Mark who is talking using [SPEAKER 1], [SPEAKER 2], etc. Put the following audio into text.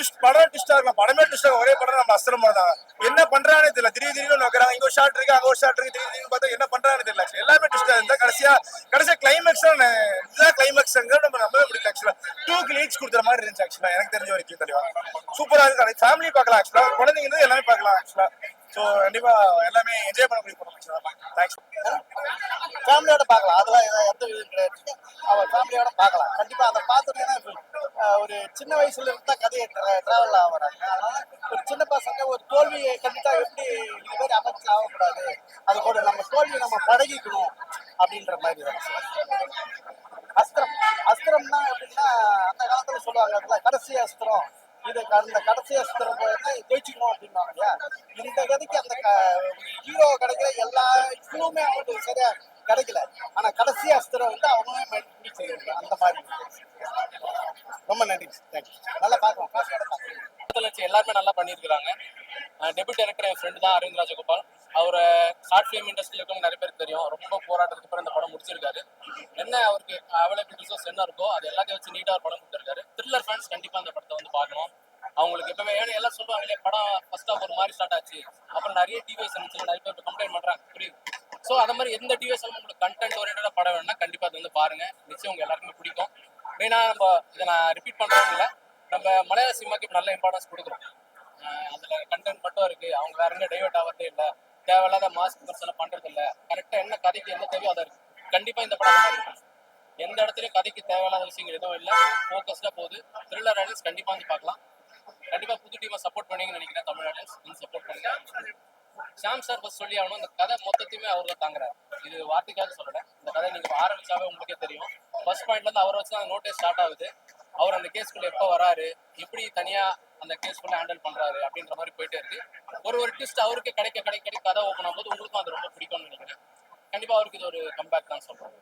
[SPEAKER 1] டிஸ்ட் படம் டிஸ்டா இருக்கும் படமே டிஸ்டா ஒரே படம் நம்ம அஸ்திரம் தான். என்ன பண்றானே தெரியல. திடீர் திடீர்னு நோக்கிறாங்க இங்க ஒரு ஷாட் இருக்கு அங்க ஒரு ஷாட் இருக்கு. திடீர் திடீர்னு பார்த்தா என்ன பண்றானே தெரியல. எல்லாமே டிஸ்டா இருந்தா கடைசியா கடைசியா கிளைமேக்ஸ் இதுதான் கிளைமேக்ஸ் நம்ம நம்பவே முடியல ஆக்சுவலா டூ கிளீட்ஸ் கொடுக்குற மாதிரி இருந்துச்சு ஆக்சுவலா எனக்கு தெரிஞ்ச வரைக்கும் தெளிவா. சூப்பரா இருக்கு. ஃபேமிலி பார்க்கலாம் ஆக்சுவலா குழந்தைங்க இருந்து எல்லாமே பார்க்கலாம் ஆக்சுவலா ஸோ கண்டிப்பா எல்லாமே என்ஜாய் பண்ணக்கூடிய படம் ஆக்சுவலா தேங்க்ஸ்
[SPEAKER 2] ஃபேமிலியோட பார்க்கலாம். அதெல்லாம் எந்த எந்த கிடையாது. அவன் ஃபேமிலியோட பார்க்கலாம். கண்டிப்பா அதை பார்த்துட்டு ஒரு சின்ன வயசுல இருந்தா கதையை டிராவல் ஆகிறாங்க அதனால ஒரு சின்ன பசங்க ஒரு தோல்வியை கண்டிப்பா எப்படி இது மாதிரி அபத்தில் ஆகக்கூடாது அது கூட நம்ம தோல்வியை நம்ம பழகிக்கணும் அப்படின்ற மாதிரி தான். அஸ்திரம் அஸ்திரம்னா எப்படின்னா அந்த காலத்துல சொல்லுவாங்க அதுல கடைசி அஸ்திரம். இது அந்த கடைசி அஸ்திரம் ஜெயிச்சுக்கணும் அப்படின்னாங்க இல்லையா? இந்த கதைக்கு அந்த ஹீரோ கிடைக்கிற எல்லா இதுவுமே அவங்களுக்கு சரியா கிடைக்கல. ஆனா கடைசி அஸ்திரம் வந்து அவங்களே ரொம்ப நன்றி. தேங்க்யூ நல்லா பார்க்கலாம். காசோட
[SPEAKER 3] வச்சு எல்லாருமே நல்லா பண்ணியிருக்கிறாங்க. டெபியூட் டைரக்டர் என் ஃப்ரெண்டு தான் அரவிந்த் ராஜகோபால். அவரை ஷார்ட் ஃபிலிம் இண்டஸ்ட்ரியில் இருக்கவங்க நிறைய பேருக்கு தெரியும். ரொம்ப போராட்டத்துக்கு அப்புறம் இந்த படம் முடிச்சிருக்காரு. என்ன அவருக்கு அவைலபிள் ரிசோர்ஸ் என்ன இருக்கோ அது எல்லாத்தையும் வச்சு நீட்டாக ஒரு படம் கொடுத்துருக்காரு. த்ரில்லர் ஃபேன்ஸ் கண்டிப்பாக அந்த படத்தை வந்து பார்க்கணும். அவங்களுக்கு எப்பவுமே ஏன்னா எல்லாம் சொல்லுவாங்க இல்லையா படம் ஃபர்ஸ்ட் ஆஃப் ஒரு மாதிரி ஸ்டார்ட் ஆச்சு. அப்புறம் நிறைய டிவிஎஸ் இருந்துச்சு நிறைய பேர் கம்ப்ளைண்ட் பண்ணுறாங்க புரியுது? ஸோ அந்த மாதிரி எந்த டிவிஎஸ் உங்களுக்கு கண்டென்ட் ஓரியன்டாக படம் வேணும்னா கண்டிப்பாக அது வந்து பாருங்க. நிச்சயம் உங்க எல்லாருக்குமே பிடிக்கும். மெயினாக நம்ம இதை நான் ரிப்பீட் பண்ணுறோம் இல்லை. நம்ம மலையாள சினிமாக்கு இப்போ நல்ல இம்பார்ட்டன்ஸ் கொடுக்குறோம். அதில் அதுல கண்டென்ட் மட்டும் இருக்கு. அவங்க வேற எங்க டைவர்ட் ஆகிறதே இல்லை. தேவையில்லாத மாஸ்க் பர்ஸ் எல்லாம் இல்லை. கரெக்டாக என்ன கதைக்கு என்ன தேவையோ அதை இருக்குது கண்டிப்பாக இந்த படம் இருக்கும். எந்த இடத்துலயும் கதைக்கு தேவையில்லாத விஷயங்கள் எதுவும் இல்லை. ஃபோக்கஸ்டாக போகுது. த்ரில்லர் ஆடியன்ஸ் கண்டிப்பாக வந்து பார்க்கலாம். கண்டிப்பாக புது டீமை சப்போர்ட் பண்ணீங்கன்னு நினைக்கிறேன் தமிழ் ஆடியன்ஸ் வந்து சப்போர்ட் பண்ணுங்க. ஷாம் சார் ஃபர்ஸ்ட் சொல்லி ஆகணும். இந்த கதை மொத்தத்தையுமே அவர் தாங்குறாரு. இது வார்த்தைக்காக சொல்லலை. இந்த கதை நீங்க ஆரம்பிச்சாவே உங்களுக்கே தெரியும். ஃபர்ஸ்ட் பாயிண்ட்ல இருந்து அவரை வச்சு தான் நோட்டே ஸ்டார்ட் ஆகுது. அவர் அந்த கேஸ்க்குள்ள எப்போ வராரு? எப்படி தனியா அந்த கேஸ்க்குள்ள ஹேண்டில் பண்றாரு? அப்படின்ற மாதிரி போயிட்டே இருக்கு. ஒரு ஒரு ட்விஸ்ட் அவருக்கு கிடைக்க கிடைக்க கிடைக்க கதை ஓப்பன் ஆகும்போது உங்களுக்கும் அது ரொம்ப பிடிக்கும்னு நினைக்கிறேன். கண்டிப்பா அவருக்கு இது ஒரு கம்பேக் தான் சொல்றேன்.